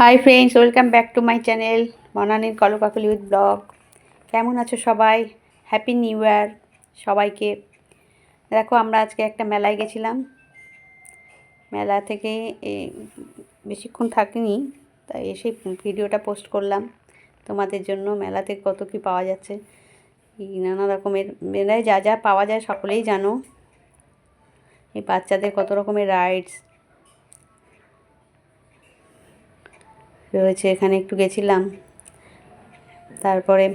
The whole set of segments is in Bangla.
Hi friends welcome back to my channel মনানির কলকাকলি উইথ ব্লগ কেমন আছো সবাই? হ্যাপি নিউ ইয়ার সবাইকে। দেখো, আমরা আজকে একটা মেলায় গেছিলাম। মেলা থেকে বেশিক্ষণ থাকিনি, তাই এসে ভিডিওটা পোস্ট করলাম। তোমাদের জন্য মেলাতে কত কি পাওয়া যাচ্ছে নানা রকমের মেলায় যা যা পাওয়া যায় সকলেই জানো। এই বাচ্চাদের কত রকমের রাইডস রয়েছে, এখানে একটু গেছিলাম। তারপরে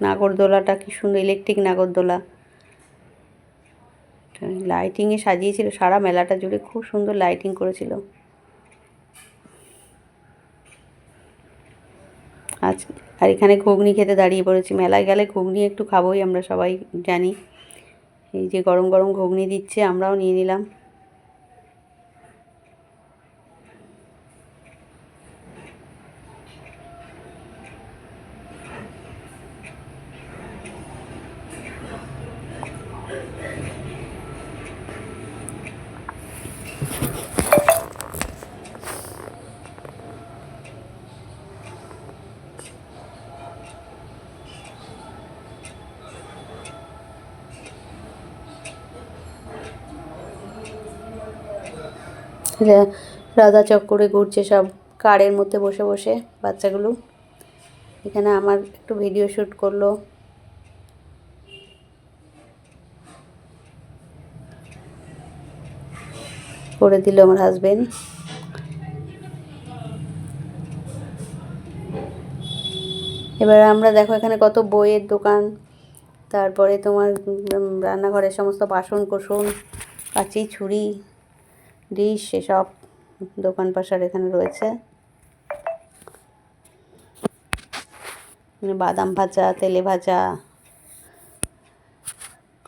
নাগরদোলাটা কি সুন্দর ইলেকট্রিক নাগরদোলা। লাইটিংয়ে সাজিয়েছিল, সারা মেলাটা জুড়ে খুব সুন্দর লাইটিং করেছিল। আজ, আর এখানে ঘুগনি খেতে দাঁড়িয়ে পড়েছি। মেলায় গেলে ঘুগনি একটু খাবোই আমরা সবাই, জানি। এই যে গরম গরম ঘুগনি দিচ্ছে, আমরাও নিয়ে নিলাম। রাধা চক্করে ঘুরছে সব কারের মধ্যে বসে বসে বাচ্চাগুলো। এখানে আমার একটু ভিডিও শ্যুট করল। করে দিল আমার হাজবেন্ড এবার আমরা দেখো এখানে কত বইয়ের দোকান। তারপরে তোমার রান্নাঘরের সমস্ত বাসন কোসন কাঁচি, ছুরি ডিশ এসব দোকান পাশার এখানে রয়েছে। বাদাম ভাজা, তেলে ভাজা,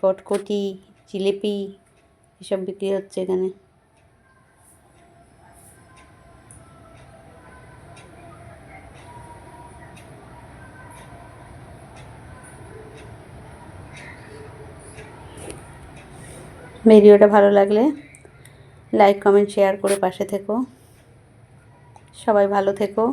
কটকটি, জিলিপি, এসব বিক্রি হচ্ছে এখানে। ভিডিওটা ভালো লাগলে লাইক কমেন্ট শেয়ার করে পাশে থেকো। সবাই ভালো থেকো।